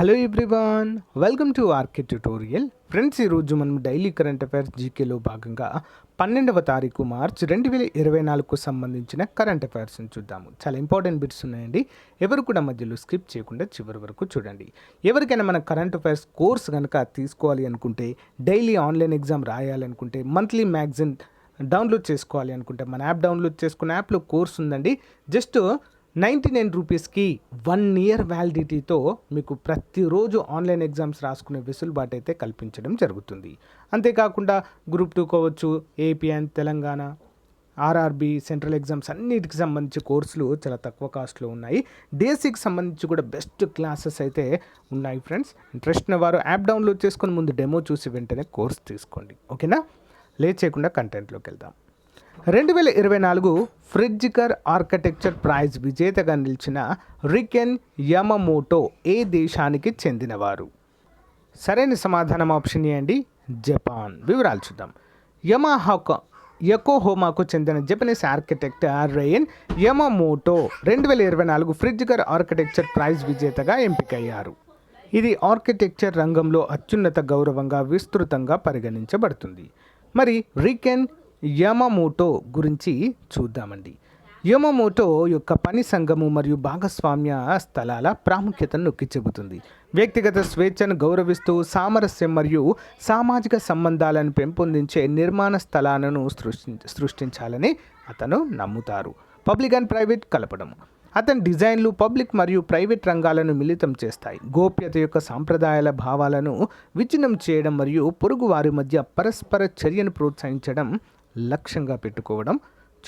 Hello everyone welcome to RK tutorial friends ఈరోజు మనం daily current affairs జీకేలో భాగంగా పన్నెండవ తారీఖు మార్చ్ రెండు వేల ఇరవై నాలుగుకు సంబంధించిన కరెంట్ అఫైర్స్ని చూద్దాము. చాలా ఇంపార్టెంట్ బిట్స్ ఉన్నాయండి. ఎవరు కూడా మధ్యలో స్కిప్ చేయకుండా చివరి వరకు చూడండి. ఎవరికైనా మన కరెంట్ అఫైర్స్ కోర్స్ కనుక తీసుకోవాలి అనుకుంటే డైలీ ఆన్లైన్ ఎగ్జామ్ రాయాలనుకుంటే మంత్లీ మ్యాగజైన్ డౌన్లోడ్ చేసుకోవాలి అనుకుంటే మన యాప్ డౌన్లోడ్ చేసుకున్న యాప్లో కోర్స్ ఉందండి. జస్ట్ నైంటీ నైన్ రూపీస్కి వన్ ఇయర్ వ్యాలిడిటీతో మీకు ప్రతిరోజు ఆన్లైన్ ఎగ్జామ్స్ రాసుకునే వెసులుబాటు అయితే కల్పించడం జరుగుతుంది. అంతేకాకుండా గ్రూప్ టూ కావచ్చు ఏపీఎన్ తెలంగాణ ఆర్ఆర్బి సెంట్రల్ ఎగ్జామ్స్ అన్నిటికి సంబంధించి కోర్సులు చాలా తక్కువ కాస్ట్లో ఉన్నాయి. డేసీకి సంబంధించి కూడా బెస్ట్ క్లాసెస్ అయితే ఉన్నాయి ఫ్రెండ్స్. ఇంట్రెస్ట్ ఉన్న వారు యాప్ డౌన్లోడ్ చేసుకొని ముందు డెమో చూసి వెంటనే కోర్స్ తీసుకోండి. ఓకేనా? లేట్ చేయకుండా కంటెంట్లోకి వెళ్దాం. రెండు వేల ఇరవై నాలుగు ఫ్రిడ్జికర్ ఆర్కిటెక్చర్ ప్రైజ్ విజేతగా నిలిచిన రికెన్ యమమోటో ఏ దేశానికి చెందినవారు? సరైన సమాధానం ఆప్షన్ ఏంటి జపాన్. వివరాలు చూద్దాం. యమహాక యకోహోమాకు చెందిన జపనీస్ ఆర్కిటెక్ట్ రెయిన్ యమమోటో రెండు వేల ఇరవై నాలుగు ఫ్రిడ్జికర్ ఆర్కిటెక్చర్ ప్రైజ్ విజేతగా ఎంపికయ్యారు. ఇది ఆర్కిటెక్చర్ రంగంలో అత్యున్నత గౌరవంగా విస్తృతంగా పరిగణించబడుతుంది. మరి రికెన్ యమమోటో గురించి చూద్దామండి. యమమోటో యొక్క పని సంఘము మరియు భాగస్వామ్య స్థలాల ప్రాముఖ్యతను నొక్కి చెబుతుంది. వ్యక్తిగత స్వేచ్ఛను గౌరవిస్తూ సామరస్యం మరియు సామాజిక సంబంధాలను పెంపొందించే నిర్మాణ స్థలాలను సృష్టి సృష్టించాలని అతను నమ్ముతారు. పబ్లిక్ అండ్ ప్రైవేట్ కలపడం అతని డిజైన్లు పబ్లిక్ మరియు ప్రైవేట్ రంగాలను మిళితం చేస్తాయి. గోప్యత యొక్క సాంప్రదాయాల భావాలను విచ్ఛిన్నం చేయడం మరియు పొరుగు వారి మధ్య పరస్పర చర్యను ప్రోత్సహించడం లక్ష్యంగా పెట్టుకోవడం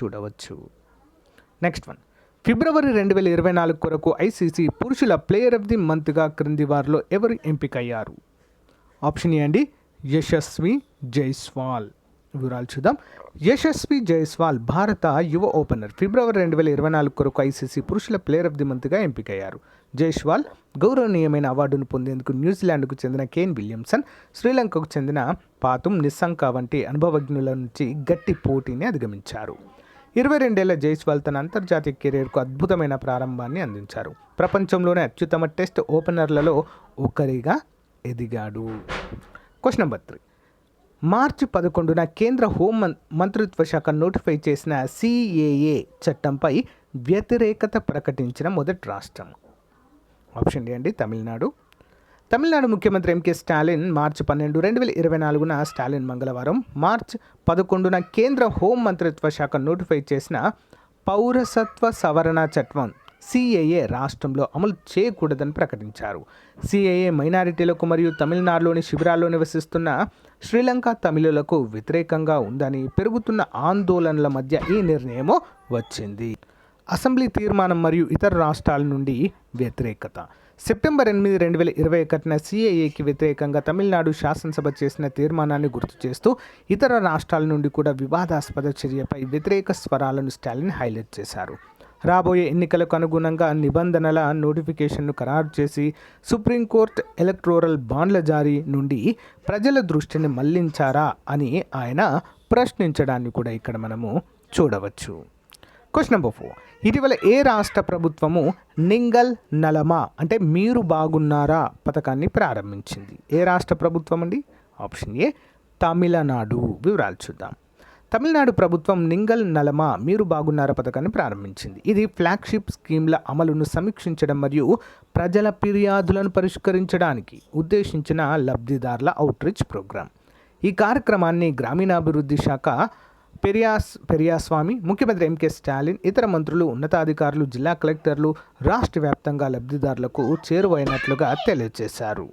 చూడవచ్చు. నెక్స్ట్ వన్ ఫిబ్రవరి రెండు వేల ఇరవై నాలుగు కొరకు ఐసీసీ పురుషుల ప్లేయర్ ఆఫ్ ది మంత్గా క్రింది వారిలో ఎవరు ఎంపికయ్యారు? ఆప్షన్ ఏ అండి యశస్వి జైస్వాల్. వివరాలు చూద్దాం. యశస్వి జైస్వాల్ భారత యువ ఓపెనర్. ఫిబ్రవరి రెండు వేల ఇరవై నాలుగు కొరకు ఐసీసీ పురుషుల ప్లేయర్ ఆఫ్ ది మంత్గా ఎంపికయ్యారు. జైష్వాల్ గౌరవనీయమైన అవార్డును పొందేందుకు న్యూజిలాండ్కు చెందిన కేన్ విలియమ్సన్ శ్రీలంకకు చెందిన పాతుం నిస్సంక వంటి అనుభవజ్ఞుల నుంచి గట్టి పోటీని అధిగమించారు. ఇరవై రెండేళ్ళ జైస్వాల్ తన అంతర్జాతీయ కెరీర్కు అద్భుతమైన ప్రారంభాన్ని అందించారు. ప్రపంచంలోనే అత్యుత్తమ టెస్ట్ ఓపెనర్లలో ఒకరిగా ఎదిగాడు. Question number three. మార్చి పదకొండున కేంద్ర హోం మం- మంత్రిత్వ శాఖ నోటిఫై చేసిన సిఏఏ చట్టంపై వ్యతిరేకత ప్రకటించిన మొదటి రాష్ట్రం. ఆప్షన్ డి అండి తమిళనాడు. తమిళనాడు ముఖ్యమంత్రి ఎంకే స్టాలిన్ మార్చి పన్నెండు రెండు వేల ఇరవై నాలుగున స్టాలిన్ మంగళవారం మార్చ్ పదకొండున కేంద్ర హోం మంత్రిత్వ శాఖ నోటిఫై చేసిన పౌరసత్వ సవరణ చట్టం సిఏఏ రాష్ట్రంలో అమలు చేయకూడదని ప్రకటించారు. సిఏఏ మైనారిటీలకు మరియు తమిళనాడులోని శిబిరాల్లో నివసిస్తున్న శ్రీలంక తమిళులకు వ్యతిరేకంగా ఉందని పెరుగుతున్న ఆందోళనల మధ్య ఈ నిర్ణయం వచ్చింది. అసెంబ్లీ తీర్మానం మరియు ఇతర రాష్ట్రాల నుండి వ్యతిరేకత. సెప్టెంబర్ ఎనిమిది రెండు వేల ఇరవై ఒకటిన సిఏఏకి వ్యతిరేకంగా తమిళనాడు శాసనసభ చేసిన తీర్మానాన్ని గుర్తు చేస్తూ ఇతర రాష్ట్రాల నుండి కూడా వివాదాస్పద చర్యపై వ్యతిరేక స్వరాలను స్టాలిన్ హైలైట్ చేశారు. రాబోయే ఎన్నికలకు అనుగుణంగా నిబంధనల నోటిఫికేషన్ను ఖరారు చేసి సుప్రీంకోర్టు ఎలక్టోరల్ బాండ్ల జారీ నుండి ప్రజల దృష్టిని మళ్ళించారా అని ఆయన ప్రశ్నించడాన్ని కూడా ఇక్కడ మనము చూడవచ్చు. క్వశ్చన్ నెంబర్ ఫోర్ ఇటీవల ఏ రాష్ట్ర ప్రభుత్వము నింగల్ నలమా అంటే మీరు బాగున్నారా పథకాన్ని ప్రారంభించింది? ఏ రాష్ట్ర ప్రభుత్వం అండి ఆప్షన్ ఏ తమిళనాడు. వివరాలు చూద్దాం. తమిళనాడు ప్రభుత్వం నింగల్ నలమ మీరు బాగున్నారా పథకాన్ని ప్రారంభించింది. ఇది ఫ్లాగ్షిప్ స్కీమ్ల అమలును సమీక్షించడం మరియు ప్రజల ఫిర్యాదులను పరిష్కరించడానికి ఉద్దేశించిన లబ్ధిదారుల అవుట్రీచ్ ప్రోగ్రాం ఈ కార్యక్రమాన్ని గ్రామీణాభివృద్ధి శాఖ పెరియాస్ పెరియాస్వామి ముఖ్యమంత్రి ఎంకే స్టాలిన్ ఇతర మంత్రులు ఉన్నతాధికారులు జిల్లా కలెక్టర్లు రాష్ట్ర వ్యాప్తంగా లబ్ధిదారులకు చేరువైనట్లుగా తెలియజేశారు.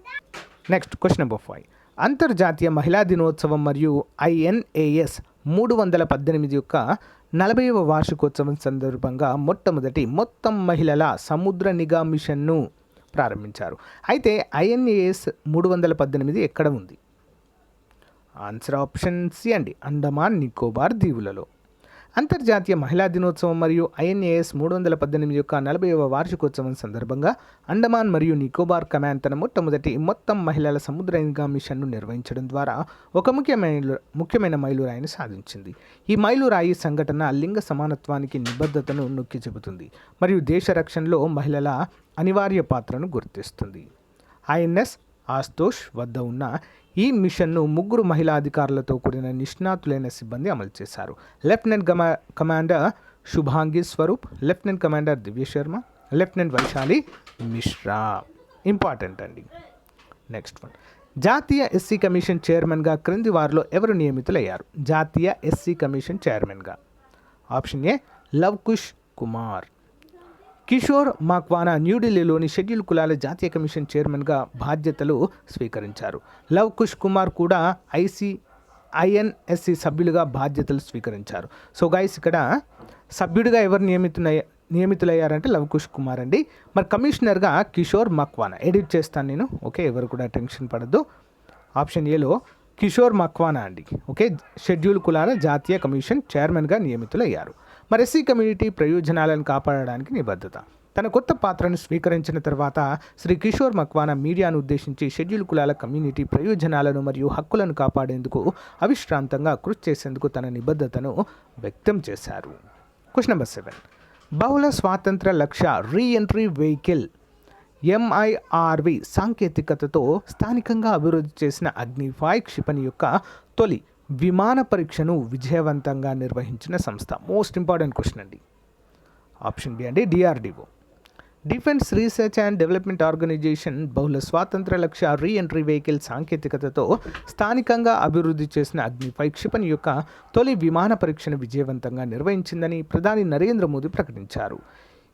నెక్స్ట్ క్వశ్చన్ నెంబర్ ఫైవ్ అంతర్జాతీయ మహిళా దినోత్సవం మరియు ఐఎన్ఏఎస్ మూడు వందల పద్దెనిమిది యొక్క నలభైవ వార్షికోత్సవం సందర్భంగా మొట్టమొదటి మొత్తం మహిళల సముద్ర నిఘా మిషన్ను ప్రారంభించారు. అయితే ఐఎన్ఏఎస్ మూడు వందల పద్దెనిమిది ఎక్కడ ఉంది? ఆన్సర్ ఆప్షన్ సి అండి. అండమాన్ నికోబార్ దీవులలో. అంతర్జాతీయ మహిళా దినోత్సవం మరియు ఐఎన్ఏఎస్ మూడు వందల పద్దెనిమిది యొక్క నలభైవ వార్షికోత్సవం సందర్భంగా అండమాన్ మరియు నికోబార్ కమాండ్ తన మొట్టమొదటి మొత్తం మహిళల సముద్ర నిఘా మిషన్ను నిర్వహించడం ద్వారా ఒక ముఖ్యమైన ముఖ్యమైన మైలురాయిని సాధించింది. ఈ మైలురాయి సంఘటన లింగ సమానత్వానికి నిబద్ధతను నొక్కి చెబుతుంది మరియు దేశ రక్షణలో మహిళల అనివార్య పాత్రను గుర్తిస్తుంది. ఐఎన్ఎస్ ఆస్తోష్ వద్ద ఉన్న ఈ మిషన్ను ముగ్గురు మహిళా అధికారులతో కూడిన నిష్ణాతులైన సిబ్బంది అమలు చేశారు. Lieutenant గమా commander Shubhangi Swaroop lieutenant commander Divya Sharma lieutenant Vaishali Mishra. Important అండి. Next one. జాతీయ ఎస్సీ కమిషన్ చైర్మన్గా క్రింది వారిలో ఎవరు నియమితులయ్యారు? జాతీయ ఎస్సీ కమిషన్ చైర్మన్గా. Option A Lav Kush Kumar. Kishore Makwana న్యూఢిల్లీలోని షెడ్యూల్ కులాల జాతీయ కమిషన్ చైర్మన్గా బాధ్యతలు స్వీకరించారు. లవ్ కుష్ కుమార్ కూడా ఐసీ ఐఎన్ఎస్సి సభ్యులుగా బాధ్యతలు స్వీకరించారు. సో గైస్ ఇక్కడ సభ్యుడిగా ఎవరు నియమితున్న నియమితులయ్యారంటే లవ్ కుష్ కుమార్ అండి. మరి కమిషనర్గా కిషోర్ మక్వానా. ఎడిట్ చేస్తాను నేను. ఓకే ఎవరు కూడా టెన్షన్ పడద్దు. ఆప్షన్ ఏలో కిషోర్ మక్వానా అండి. ఓకే షెడ్యూల్ కులాల జాతీయ కమిషన్ చైర్మన్గా నియమితులయ్యారు. మరి ఎస్సీ కమ్యూనిటీ ప్రయోజనాలను కాపాడడానికి నిబద్ధత. తన కొత్త పాత్రను స్వీకరించిన తర్వాత శ్రీ కిషోర్ మక్వానా మీడియాను ఉద్దేశించి షెడ్యూల్ కులాల కమ్యూనిటీ ప్రయోజనాలను మరియు హక్కులను కాపాడేందుకు అవిశ్రాంతంగా కృషి చేసేందుకు తన నిబద్ధతను వ్యక్తం చేశారు. Question number seven. బహుళ స్వాతంత్ర లక్ష్య రీఎంట్రీ వెహికల్ ఎంఐఆర్వి సాంకేతికతతో స్థానికంగా అభివృద్ధి చేసిన అగ్నిఫాయ్ క్షిపణి యొక్క తొలి విమాన పరీక్షను విజయవంతంగా నిర్వహించిన సంస్థ. మోస్ట్ ఇంపార్టెంట్ క్వశ్చన్ అండి. ఆప్షన్ బి అండి DRDO defence research and development organisation బహుళ స్వాతంత్ర లక్ష్య రీ ఎంట్రీ వెహికల్ సాంకేతికతతో స్థానికంగా అభివృద్ధి చేసిన అగ్నిపై క్షిపణి యొక్క తొలి విమాన పరీక్షను విజయవంతంగా నిర్వహించిందని ప్రధాని నరేంద్ర మోదీ ప్రకటించారు.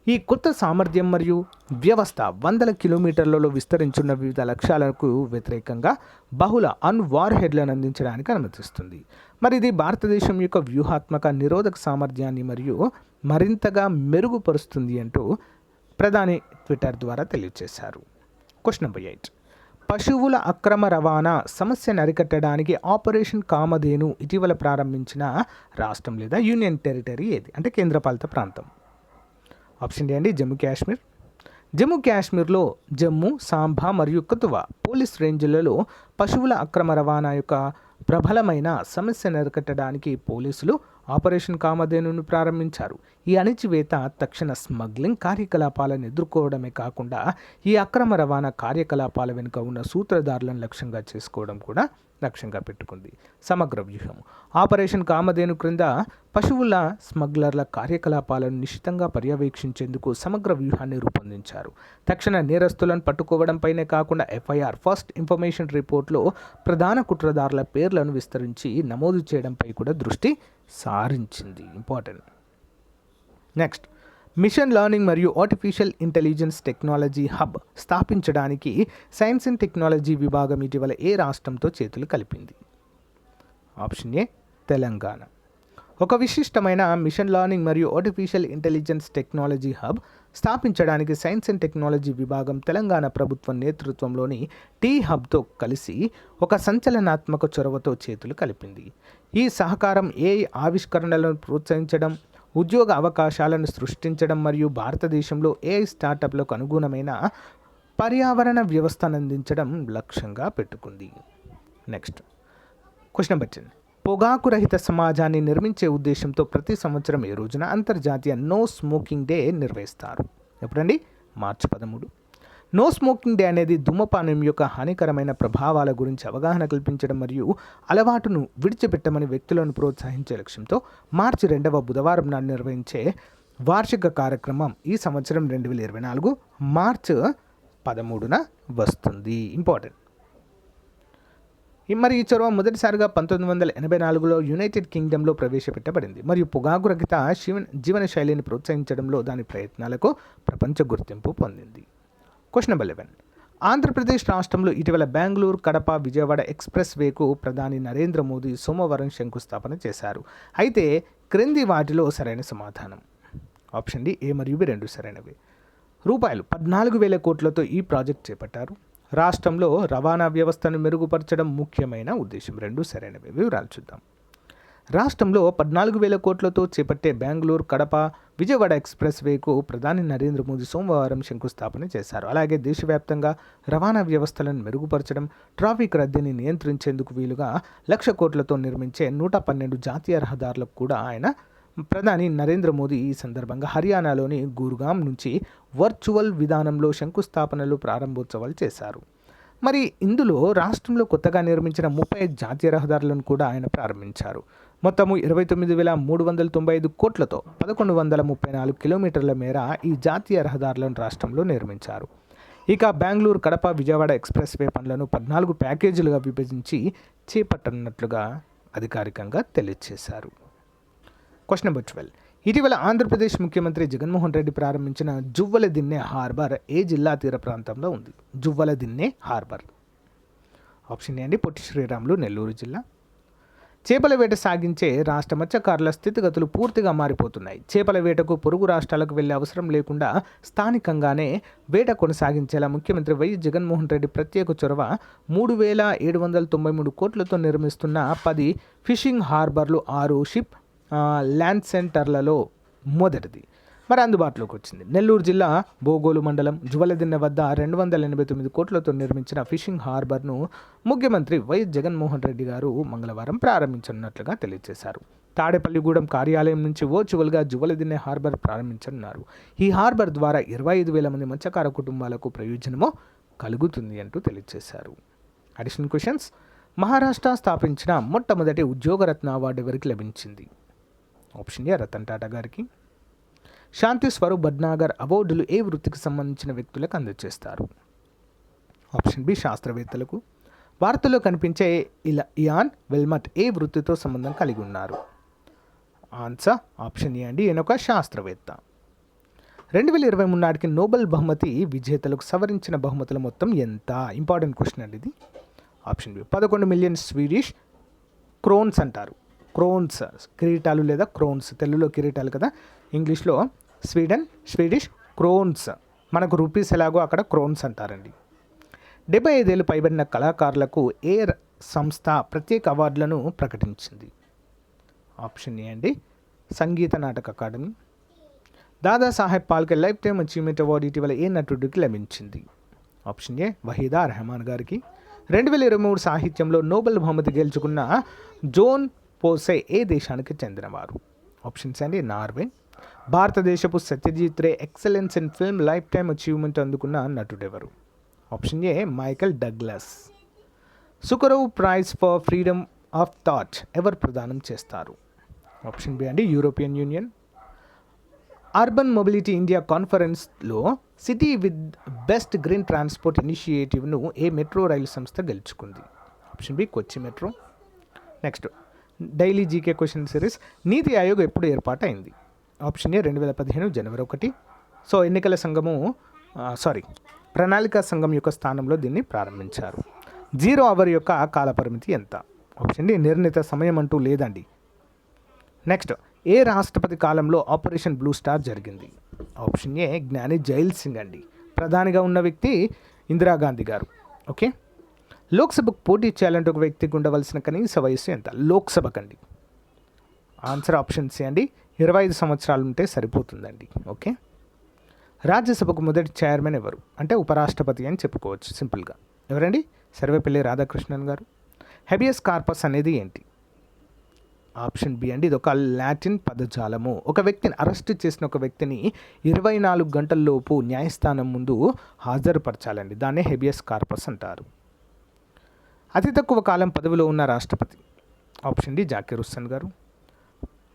ఈ కొత్త సామర్థ్యం మరియు వ్యవస్థ వందల కిలోమీటర్లలో విస్తరించున్న వివిధ లక్ష్యాలకు వ్యతిరేకంగా బహుళ అన్ వార్ హెడ్లను అందించడానికి అనుమతిస్తుంది. మరి ఇది భారతదేశం యొక్క వ్యూహాత్మక నిరోధక సామర్థ్యాన్ని మరియు మరింతగా మెరుగుపరుస్తుంది అంటూ ప్రధాని ట్విట్టర్ ద్వారా తెలియజేశారు. Question number eight. పశువుల అక్రమ రవాణా సమస్యను అరికట్టడానికి ఆపరేషన్ కామధేను ఇటీవల ప్రారంభించిన రాష్ట్రం లేదా యూనియన్ టెరిటరీ ఏది? అంటే కేంద్రపాలిత ప్రాంతం. ఆప్షన్ డి అండి జమ్మూ కాశ్మీర్. జమ్మూ కాశ్మీర్లో జమ్మూ సాంబా మరియు కతువా పోలీస్ రేంజ్లలో పశువుల అక్రమ రవాణా యొక్క ప్రబలమైన సమస్యను అరికట్టడానికి పోలీసులు ఆపరేషన్ కామధేనును ప్రారంభించారు. ఈ అణిచివేత తక్షణ స్మగ్లింగ్ కార్యకలాపాలను ఎదుర్కోవడమే కాకుండా ఈ అక్రమ రవాణా కార్యకలాపాల వెనుక ఉన్న సూత్రధారులను లక్ష్యంగా చేసుకోవడం కూడా లక్ష్యంగా పెట్టుకుంది. సమగ్ర వ్యూహం. ఆపరేషన్ కామధేను క్రింద పశువుల స్మగ్లర్ల కార్యకలాపాలను నిశితంగా పర్యవేక్షించేందుకు సమగ్ర వ్యూహాన్ని రూపొందించారు. తక్షణ నేరస్తులను పట్టుకోవడంపైనే కాకుండా ఎఫ్ఐఆర్ ఫస్ట్ ఇన్ఫర్మేషన్ రిపోర్ట్లో ప్రధాన కుట్రదారుల పేర్లను విస్తరించి నమోదు చేయడంపై కూడా దృష్టి సారించింది. ఇంపార్టెంట్. నెక్స్ట్. మిషన్ లెర్నింగ్ మరియు ఆర్టిఫిషియల్ ఇంటెలిజెన్స్ టెక్నాలజీ హబ్ స్థాపించడానికి సైన్స్ అండ్ టెక్నాలజీ విభాగం ఇటీవల ఏ రాష్ట్రంతో చేతులు కలిపింది? Option A Telangana. ఒక విశిష్టమైన మిషన్ లెర్నింగ్ మరియు ఆర్టిఫిషియల్ ఇంటెలిజెన్స్ టెక్నాలజీ హబ్ స్థాపించడానికి సైన్స్ అండ్ టెక్నాలజీ విభాగం తెలంగాణ ప్రభుత్వం నేతృత్వంలోని టీ హబ్తో కలిసి ఒక సంచలనాత్మక చొరవతో చేతులు కలిపింది. ఈ సహకారం ఏ ఆవిష్కరణలను ప్రోత్సహించడం ఉద్యోగ అవకాశాలను సృష్టించడం మరియు భారతదేశంలో ఏఐ స్టార్టప్లకు అనుగుణమైన పర్యావరణ వ్యవస్థను అందించడం లక్ష్యంగా పెట్టుకుంది. Next question number ten. పొగాకు రహిత సమాజాన్ని నిర్మించే ఉద్దేశంతో ప్రతి సంవత్సరం ఈ రోజున అంతర్జాతీయ నో స్మోకింగ్ డే నిర్వహిస్తారు? ఎప్పుడండి? మార్చి పదమూడు. నో స్మోకింగ్ డే అనేది ధూమపానం యొక్క హానికరమైన ప్రభావాల గురించి అవగాహన కల్పించడం మరియు అలవాటును విడిచిపెట్టమని వ్యక్తులను ప్రోత్సహించే లక్ష్యంతో మార్చి రెండవ బుధవారం నాడు నిర్వహించే వార్షిక కార్యక్రమం ఈ సంవత్సరం రెండు వేల ఇరవై నాలుగు మార్చ్ పదమూడున వస్తుంది. ఇంపార్టెంట్. ఈ మరి ఈ చొరవ మొదటిసారిగా పంతొమ్మిది వందల ఎనభై నాలుగులో యునైటెడ్ కింగ్డమ్లో ప్రవేశపెట్టబడింది. మరియు పొగాకు రహిత జీవన జీవన శైలిని ప్రోత్సహించడంలో దాని ప్రయత్నాలకు ప్రపంచ గుర్తింపు పొందింది. క్వశ్చన్ నెంబర్ లెవెన్ ఆంధ్రప్రదేశ్ రాష్ట్రంలో ఇటీవల బెంగళూరు కడప విజయవాడ ఎక్స్ప్రెస్ వేకు ప్రధాని నరేంద్ర మోదీ సోమవారం శంకుస్థాపన చేశారు. అయితే క్రింది వాటిలో సరైన సమాధానం. ఆప్షన్ డి ఏ మరియు బి రెండు సరైనవి. రూపాయలు పద్నాలుగు వేల కోట్లతో ఈ ప్రాజెక్ట్ చేపట్టారు. రాష్ట్రంలో రవాణా వ్యవస్థను మెరుగుపరచడం ముఖ్యమైన ఉద్దేశం. రెండు సరైనవి. వివరాలు చూద్దాం. రాష్ట్రంలో పద్నాలుగు వేల కోట్లతో చేపట్టే బెంగళూరు కడప విజయవాడ ఎక్స్ప్రెస్ వేకు ప్రధాని నరేంద్ర మోదీ సోమవారం శంకుస్థాపన చేశారు. అలాగే దేశవ్యాప్తంగా రవాణా వ్యవస్థలను మెరుగుపరచడం ట్రాఫిక్ రద్దీని నియంత్రించేందుకు వీలుగా లక్ష కోట్లతో నిర్మించే నూట పన్నెండు జాతీయ రహదారులకు కూడా ఆయన ప్రధాని నరేంద్ర మోదీ ఈ సందర్భంగా హర్యానాలోని గురుగాం నుంచి వర్చువల్ విధానంలో శంకుస్థాపనలు ప్రారంభోత్సవాలు చేశారు. మరి ఇందులో రాష్ట్రంలో కొత్తగా నిర్మించిన ముప్పై జాతీయ రహదారులను కూడా ఆయన ప్రారంభించారు. మొత్తము ఇరవై తొమ్మిది వేల మూడు వందల తొంభై ఐదు కోట్లతో పదకొండు వందల ముప్పై నాలుగు కిలోమీటర్ల మేర ఈ జాతీయ రహదారులను రాష్ట్రంలో నిర్మించారు. ఇక బెంగళూరు కడప విజయవాడ ఎక్స్ప్రెస్ వే పనులను పద్నాలుగు ప్యాకేజీలుగా విభజించి చేపట్టనున్నట్లుగా అధికారికంగా తెలియజేశారు. క్వశ్చన్ నెంబర్ ట్వెల్వ్ ఇటీవల ఆంధ్రప్రదేశ్ ముఖ్యమంత్రి జగన్మోహన్ రెడ్డి ప్రారంభించిన జువ్వల దిన్నె హార్బర్ ఏ జిల్లా తీర ప్రాంతంలో ఉంది? జువ్వల దిన్నె హార్బర్. ఆప్షన్ ఏ అండి పొట్టి శ్రీరాములు నెల్లూరు జిల్లా. చేపల వేట సాగించే రాష్ట్ర మత్స్యకారుల స్థితిగతులు పూర్తిగా మారిపోతున్నాయి. చేపల వేటకు పొరుగు రాష్ట్రాలకు వెళ్ళే అవసరం లేకుండా స్థానికంగానే వేట కొనసాగించేలా ముఖ్యమంత్రి వైఎస్ జగన్మోహన్ రెడ్డి ప్రత్యేక చొరవ మూడు వేల ఏడు వందల తొంభై మూడు కోట్లతో నిర్మిస్తున్న పది ఫిషింగ్ హార్బర్లు ఆరు షిప్ ల్యాండ్ సెంటర్లలో మొదటిది. మరి అందుబాటులోకి వచ్చింది. నెల్లూరు జిల్లా బోగోలు మండలం జువలదిన్నె వద్ద రెండు వందల ఎనభై తొమ్మిది కోట్లతో నిర్మించిన ఫిషింగ్ హార్బర్ను ముఖ్యమంత్రి వైఎస్ జగన్మోహన్ రెడ్డి గారు మంగళవారం ప్రారంభించనున్నట్లుగా తెలియజేశారు. తాడేపల్లిగూడెం కార్యాలయం నుంచి ఓచువల్గా జువలదిన్నె హార్బర్ ప్రారంభించనున్నారు. ఈ హార్బర్ ద్వారా ఇరవై ఐదు వేల మంది మత్స్యకార కుటుంబాలకు ప్రయోజనమో కలుగుతుంది అంటూ తెలియజేశారు. అడిషనల్ క్వశ్చన్స్ మహారాష్ట్ర స్థాపించిన మొట్టమొదటి ఉద్యోగరత్న అవార్డు ఎవరికి లభించింది? ఆప్షన్ ఏ రతన్ టాటా గారికి. శాంతి స్వరూప్ భట్నాగర్ అవార్డులు ఏ వృత్తికి సంబంధించిన వ్యక్తులకు అందజేస్తారు? ఆప్షన్ బి శాస్త్రవేత్తలకు. వార్తల్లో కనిపించే ఇలా ఇయాన్ వెల్మట్ ఏ వృత్తితో సంబంధం కలిగి ఉన్నారు? ఆన్సర్ ఆప్షన్ ఏ అండి ఈయన ఒక శాస్త్రవేత్త. రెండు వేల ఇరవై మూడు నాటికి నోబెల్ బహుమతి విజేతలకు సవరించిన బహుమతుల మొత్తం ఎంత? ఇంపార్టెంట్ క్వశ్చన్ అండి ఇది. ఆప్షన్ బి పదకొండు మిలియన్ స్వీడిష్ క్రోన్స్ అంటారు. క్రోన్స్ కిరీటాలు లేదా క్రోన్స్ తెలుగులో కిరీటాలు కదా? ఇంగ్లీష్లో స్వీడన్ స్వీడిష్ క్రోన్స్. మనకు రూపీస్ ఎలాగో అక్కడ క్రోన్స్ అంటారండి. డెబ్బై ఐదేళ్ళు పైబడిన కళాకారులకు ఏర్ సంస్థ ప్రత్యేక అవార్డులను ప్రకటించింది. ఆప్షన్ ఏ అండి. Sangeet Natak Akademi. Dadasaheb Phalke lifetime achievement award ఇటీవల ఏ నటుడికి లభించింది? ఆప్షన్ ఏ వహీదా రెహమాన్ గారికి. రెండు వేల ఇరవై మూడు సాహిత్యంలో నోబెల్ బహుమతి గెలుచుకున్న జోన్ పోసే ఏ దేశానికి చెందినవారు? ఆప్షన్స్ అండి నార్వే భారతదేశపు Satyajit Ray excellence in film lifetime achievement అందుకున్న నటుడెవరు? Option A Michael Douglas Sakharov prize for freedom of thought ఎవరు ప్రదానం చేస్తారు? ఆప్షన్ బి అండి European Union urban mobility India కాన్ఫరెన్స్లో city with best green transport ఇనిషియేటివ్ను ఏ metro రైలు సంస్థ గెలుచుకుంది? Option B Kochi metro next daily GK question series NITI Aayog ఎప్పుడు ఏర్పాటైంది? ఆప్షన్ ఏ రెండు వేల పదిహేను జనవరి ఒకటి. సో ఎన్నికల సంఘము సారీ ప్రణాళిక సంఘం యొక్క స్థానంలో దీన్ని ప్రారంభించారు. జీరో అవర్ యొక్క కాలపరిమితి ఎంత? ఆప్షన్ డి నిర్ణీత సమయం అంటూ లేదండి. నెక్స్ట్ ఏ రాష్ట్రపతి కాలంలో ఆపరేషన్ బ్లూ స్టార్ జరిగింది? ఆప్షన్ ఏ జ్ఞాని జైల్ సింగ్ అండి. ప్రధానిగా ఉన్న వ్యక్తి ఇందిరాగాంధీ గారు. ఓకే? లోక్సభకు పోటీ చేయాలంటే ఒక వ్యక్తికి ఉండవలసిన కనీస వయస్సు ఎంత? లోక్సభకండి ఆన్సర్ ఆప్షన్ సి అండి. ఇరవై ఐదు సంవత్సరాలు ఉంటే సరిపోతుందండి. ఓకే? రాజ్యసభకు మొదటి చైర్మన్ ఎవరు? అంటే ఉపరాష్ట్రపతి అని చెప్పుకోవచ్చు సింపుల్గా. ఎవరండి? సర్వేపల్లి రాధాకృష్ణన్ గారు. హెబియస్ కార్పస్ అనేది ఏంటి? ఆప్షన్ బి అండి. ఇది ఒక లాటిన్ పదజాలము. ఒక వ్యక్తిని అరెస్ట్ చేసిన ఒక వ్యక్తిని ఇరవై నాలుగు గంటల్లోపు న్యాయస్థానం ముందు హాజరుపరచాలండి. దాన్నే హెబియస్ కార్పస్ అంటారు. అతి తక్కువ కాలం పదవిలో ఉన్న రాష్ట్రపతి. ఆప్షన్ డి జాకీర్ హుస్సేన్ గారు.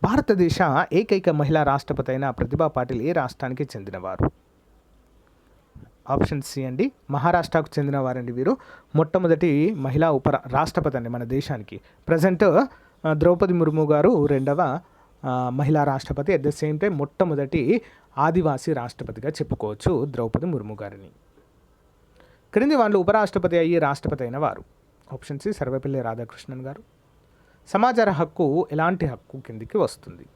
భారతదేశ ఏకైక మహిళా రాష్ట్రపతి అయిన ప్రతిభా పాటిల్ ఏ రాష్ట్రానికి చెందినవారు? ఆప్షన్ సి అండి మహారాష్ట్రకు చెందిన వారండి వీరు. మొట్టమొదటి మహిళా ఉప రాష్ట్రపతి అండి మన దేశానికి. ప్రజెంట్ ద్రౌపది ముర్ము గారు రెండవ మహిళా రాష్ట్రపతి. అట్ ద సేమ్ టైం మొట్టమొదటి ఆదివాసీ రాష్ట్రపతిగా చెప్పుకోవచ్చు ద్రౌపది ముర్ము గారిని. క్రింది వాళ్ళు ఉపరాష్ట్రపతి అయ్యి రాష్ట్రపతి అయిన వారు. ఆప్షన్ సి సర్వేపల్లి రాధాకృష్ణన్ గారు. సమాచార హక్కు ఎలాంటి హక్కు కిందికి వస్తుంది?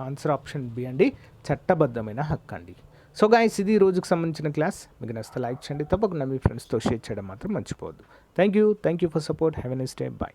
ఆన్సర్ ఆప్షన్ బి అండి చట్టబద్ధమైన హక్కు అండి. సో గాయస్ ఇది రోజుకు సంబంధించిన క్లాస్. మీకు నచ్చితే లైక్ చేయండి. తప్పకుండా మీ ఫ్రెండ్స్తో షేర్ చేయడం మాత్రం మర్చిపోవద్దు. Thank you thank you for support have an day bye